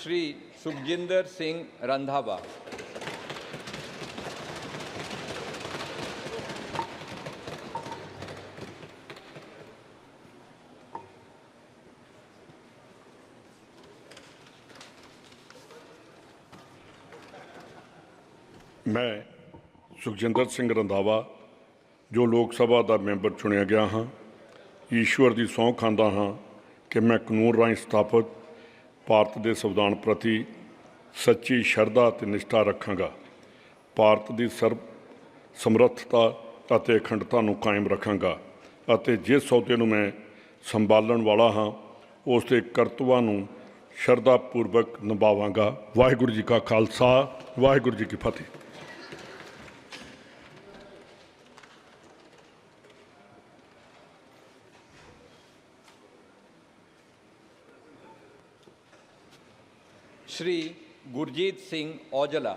ਸ਼੍ਰੀ ਸੁਖਜਿੰਦਰ ਸਿੰਘ ਰੰਧਾਵਾ ਮੈਂ ਸੁਖਜਿੰਦਰ ਸਿੰਘ ਰੰਧਾਵਾ ਜੋ ਲੋਕ ਸਭਾ ਦਾ ਮੈਂਬਰ ਚੁਣਿਆ ਗਿਆ ਹਾਂ ਈਸ਼ਵਰ ਦੀ ਸੌਂ ਖਾਂਦਾ ਹਾਂ ਕਿ ਮੈਂ ਕਾਨੂੰਨ ਰਾਹੀਂ ਸਥਾਪਿਤ ਭਾਰਤ ਦੇ ਸੰਵਿਧਾਨ ਪ੍ਰਤੀ ਸੱਚੀ ਸ਼ਰਧਾ ਅਤੇ ਨਿਸ਼ਠਾ ਰੱਖਾਂਗਾ। ਭਾਰਤ ਦੀ ਸਰਬ ਸਮਰੱਥਤਾ ਅਤੇ ਅਖੰਡਤਾ ਨੂੰ ਕਾਇਮ ਰੱਖਾਂਗਾ ਅਤੇ ਜਿਸ ਸੌਦੇ ਨੂੰ ਮੈਂ ਸੰਭਾਲਣ ਵਾਲਾ ਹਾਂ, ਉਸ ਦੇ ਕਰਤੱਵਾਂ ਨੂੰ ਸ਼ਰਧਾ ਪੂਰਵਕ ਨਿਭਾਵਾਂਗਾ। ਵਾਹਿਗੁਰੂ ਜੀ ਕਾ ਖਾਲਸਾ, ਵਾਹਿਗੁਰੂ ਜੀ ਕੀ ਫਤਿਹ। ਸ਼੍ਰੀ ਗੁਰਜੀਤ ਸਿੰਘ ਔਜਲਾ।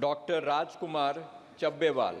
डॉक्टर राजकुमार चब्बेवाल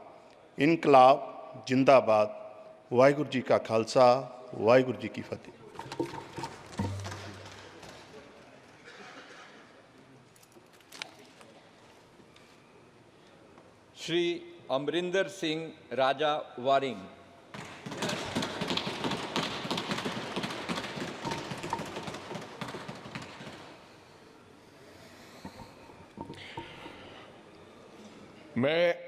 ਇਨਕਲਾਬ ਜਿੰਦਾਬਾਦ ਵਾਹਿਗੁਰੂ ਜੀ ਕਾ ਖਾਲਸਾ ਵਾਹਿਗੁਰੂ ਜੀ ਕੀ ਫਤਿਹ श्री अमरिंदर सिंह राजा वारिंग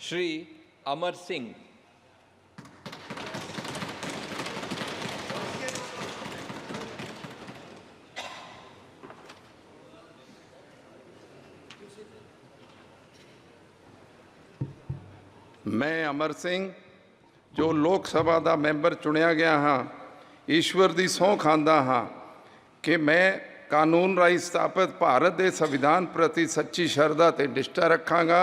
ਸ਼੍ਰੀ ਅਮਰ ਸਿੰਘ ਮੈਂ ਅਮਰ ਸਿੰਘ ਜੋ ਲੋਕ ਸਭਾ ਦਾ ਮੈਂਬਰ ਚੁਣਿਆ ਗਿਆ ਹਾਂ ਈਸ਼ਵਰ ਦੀ ਸਹੁੰ ਖਾਂਦਾ ਹਾਂ ਕਿ ਮੈਂ ਕਾਨੂੰਨ ਰਾਹੀਂ ਸਥਾਪਿਤ ਭਾਰਤ ਦੇ ਸੰਵਿਧਾਨ ਪ੍ਰਤੀ ਸੱਚੀ ਸ਼ਰਧਾ ਤੇ ਨਿਸ਼ਠਾ ਰੱਖਾਂਗਾ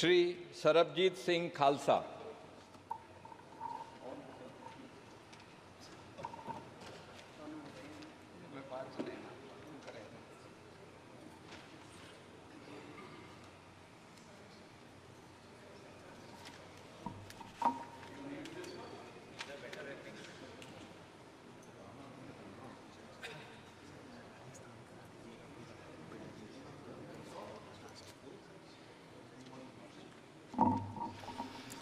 ਸ਼੍ਰੀ ਸਰਬਜੀਤ ਸਿੰਘ ਖਾਲਸਾ।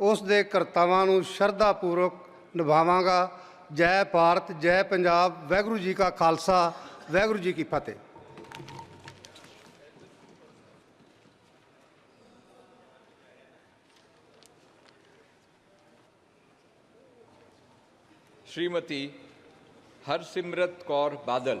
ਉਸ ਦੇ ਕਰਤੱਵਾਂ ਨੂੰ ਸ਼ਰਧਾ ਪੂਰਵਕ ਨਿਭਾਵਾਂਗਾ ਜੈ ਭਾਰਤ ਜੈ ਪੰਜਾਬ ਵਾਹਿਗੁਰੂ ਜੀ ਕਾ ਖਾਲਸਾ ਵਾਹਿਗੁਰੂ ਜੀ ਕੀ ਫਤਿਹ श्रीमती ਹਰਸਿਮਰਤ ਕੌਰ ਬਾਦਲ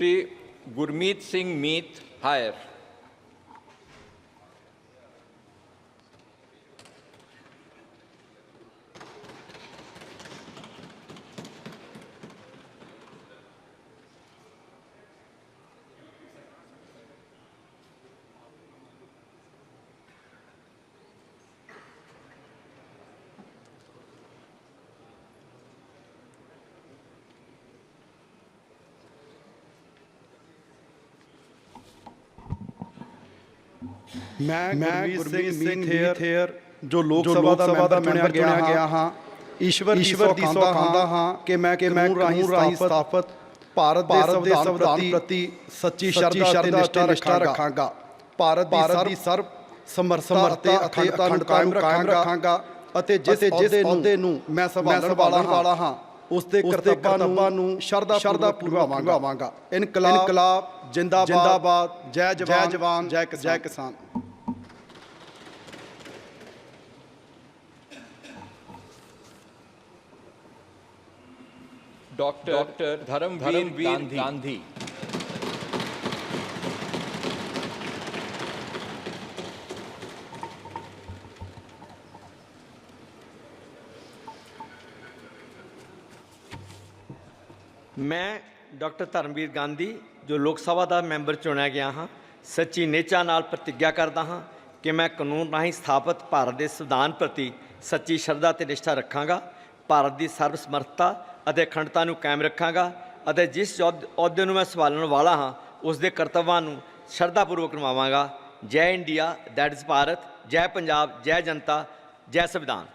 ਸ਼੍ਰੀ ਗੁਰਮੀਤ ਸਿੰਘ ਮੀਤ ਹਾਇਰ ਮੈਂ ਮੈਂ ਗੁਰਮੀਤ ਸਿੰਘ ਥੇਅਰ ਜੋ ਲੋਕ ਸਭਾ ਦਾ ਮੈਂਬਰ ਚੁਣਿਆ ਗਿਆ ਹਾਂ ਈਸ਼ਵਰ ਦੀ ਈਸ਼ਵਰ ਦੀ ਸੌ ਸੌ ਖਾਂਦਾ ਹਾਂ ਕਿ ਮੈਂ ਕਿ ਮੈਂ ਕਾਨੂੰਨ ਰਾਹੀਂ ਸਥਾਪਿਤ ਭਾਰਤ ਦੇ ਸੰਵਿਧਾਨ ਪ੍ਰਤੀ ਸੱਚੀ ਸ਼ਰਧਾ ਤੇ ਨਿਸ਼ਠਾ ਰੱਖਾਂਗਾ। ਭਾਰਤ ਦੀ ਸਰਬ ਸਮਰਥਾ ਅਤੇ ਅਖੰਡਤਾ ਨੂੰ ਕਾਇਮ ਰੱਖਾਂਗਾ ਅਤੇ ਜਿਸ ਅਹੁਦੇ ਨੂੰ ਮੈਂ ਸੰਭਾਲਣ ਵਾਲਾ ਹਾਂ। ਉਸ ਦੇ ਕਰਤੱਵਾਂ ਨੂੰ ਸ਼ਰਧਾ ਪੂਰਵਕ ਨਿਭਾਵਾਂਗਾ ਇਨਕਲਾਬ ਜਿੰਦਾਬਾਦ ਜੈ ਜਵਾਨ ਜੈ ਕਿਸਾਨ डॉक्टर डॉक्टर धर्मवीर, धर्मवीर गांधी, ਮੈਂ ਡਾਕਟਰ ਧਰਮਵੀਰ ਗਾਂਧੀ, ਜੋ ਲੋਕ ਸਭਾ ਦਾ ਮੈਂਬਰ ਚੁਣਿਆ ਗਿਆ ਹਾਂ, ਸੱਚੀ ਨੇਚਾ ਨਾਲ ਪ੍ਰਤੀਗਿਆ ਕਰਦਾ ਹਾਂ ਕਿ ਮੈਂ ਕਾਨੂੰਨ ਰਾਹੀਂ ਸਥਾਪਿਤ ਭਾਰਤ ਦੇ ਸੰਵਿਧਾਨ ਪ੍ਰਤੀ ਸੱਚੀ ਸ਼ਰਧਾ ਤੇ ਨਿਸ਼ਠਾ ਰੱਖਾਂਗਾ, ਭਾਰਤ ਦੀ ਸਰਬ ਸਮਰੱਥਾ ਅਤੇ ਅਖੰਡਤਾ ਨੂੰ ਕਾਇਮ ਰੱਖਾਂਗਾ ਅਤੇ ਜਿਸ ਅਹੁਦ- ਅਹੁਦੇ ਨੂੰ ਮੈਂ ਸੰਭਾਲਣ ਵਾਲਾ ਹਾਂ, ਉਸ ਦੇ ਕਰਤੱਵਾਂ ਨੂੰ ਸ਼ਰਧਾਪੂਰਵਕ ਨਿਭਾਵਾਂਗਾ। ਜੈ ਇੰਡੀਆ, ਦੈਟ ਇਜ਼ ਭਾਰਤ, ਜੈ ਪੰਜਾਬ, ਜੈ ਜਨਤਾ, ਜੈ ਸੰਵਿਧਾਨ।